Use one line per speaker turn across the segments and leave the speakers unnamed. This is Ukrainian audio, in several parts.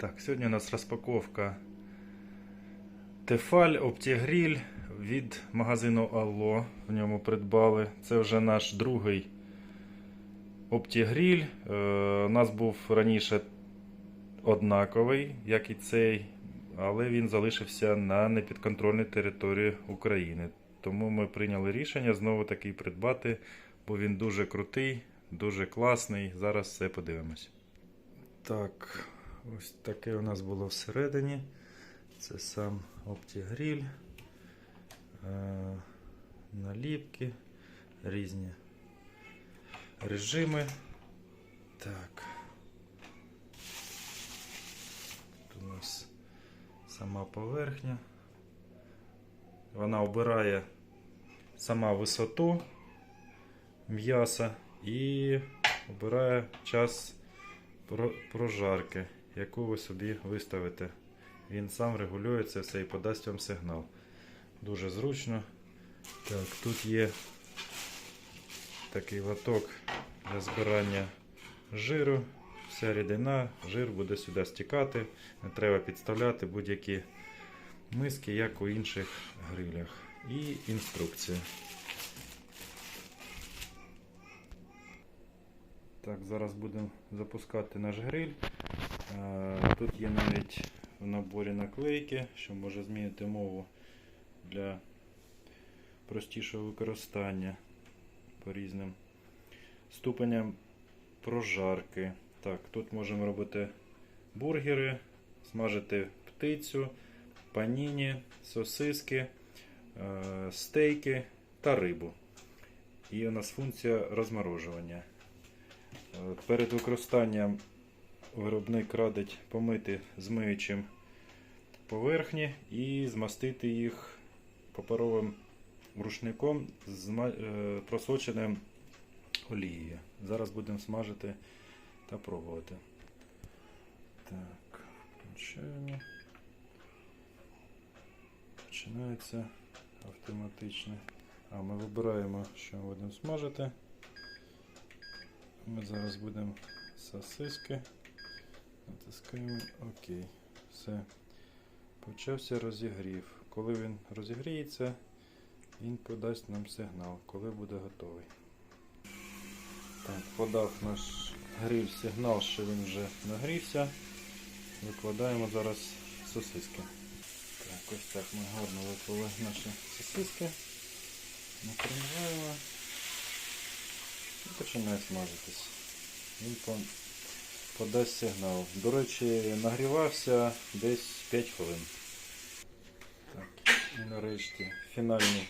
Так, сьогодні у нас розпаковка Тефаль Оптігріль від магазину Алло. В ньому придбали. Це вже наш другий Оптігріль. Е, у нас був раніше однаковий, як і цей, але він залишився на непідконтрольній території України. Тому ми прийняли рішення знову такий придбати, бо він дуже крутий, дуже класний. Зараз все подивимось. Так, ось таке у нас було всередині. Це сам оптігріль, е, наліпки, різні режими. Так. Тут у нас сама поверхня. Вона обирає сама висоту м'яса і обирає час про- прожарки, яку ви собі виставите. Він сам регулює це все і подасть вам сигнал. Дуже зручно. Так, тут є такий лоток для збирання жиру. Вся рідина, жир буде сюди стікати. Не треба підставляти будь-які миски, як у інших грилях. І інструкція. Так, зараз будемо запускати наш гриль. Е, Тут є навіть в наборі наклейки, що може змінити мову для простішого використання по різним ступеням прожарки. Так, тут можемо робити бургери, смажити птицю, паніні, сосиски, е, стейки та рибу. І у нас функція розморожування. Е, Перед використанням виробник радить помити змиючим поверхні і змастити їх паперовим рушником з е, просоченим олією. Зараз будемо смажити та пробувати. Так, включаємо. Починається автоматично. А ми вибираємо, що ми будемо смажити. Ми зараз будемо сосиски. Натискаємо ОК. Все. Почався розігрів. Коли він розігріється, він подасть нам сигнал, коли буде готовий. Так, подав наш гриль сигнал, що він вже нагрівся. Викладаємо зараз сосиски. Так, ось так ми гарно виклали наші сосиски. Накриваємо і починає смажитись. Він подасть сигнал. До речі, нагрівався десь 5 хвилин. Так, і нарешті фінальний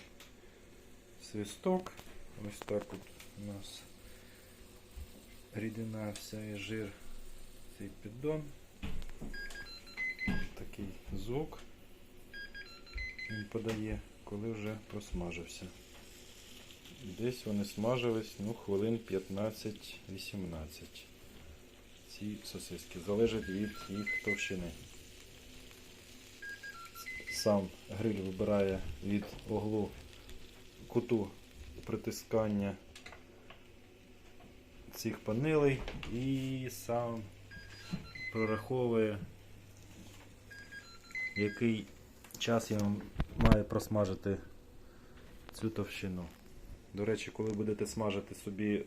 свисток. Ось так от у нас рідина вся і жир цей піддон. Такий звук він подає, коли вже просмажився. Десь вони смажились ну, хвилин 15-18. Ці сосиски. Залежить від їх товщини. Сам гриль вибирає від углу куту притискання цих панелей і сам прораховує, який час я має просмажити цю товщину. До речі, коли будете смажити собі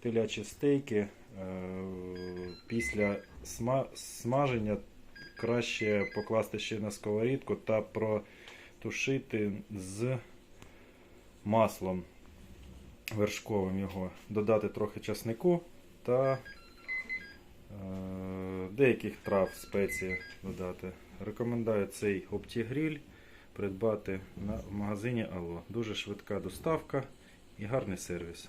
телячі стейки, після сма- смаження краще покласти ще на сковорідку та протушити з маслом вершковим його, додати трохи часнику та е, деяких трав спецій додати. Рекомендую цей оптігріль придбати на, в магазині Алло. Дуже швидка доставка і гарний сервіс.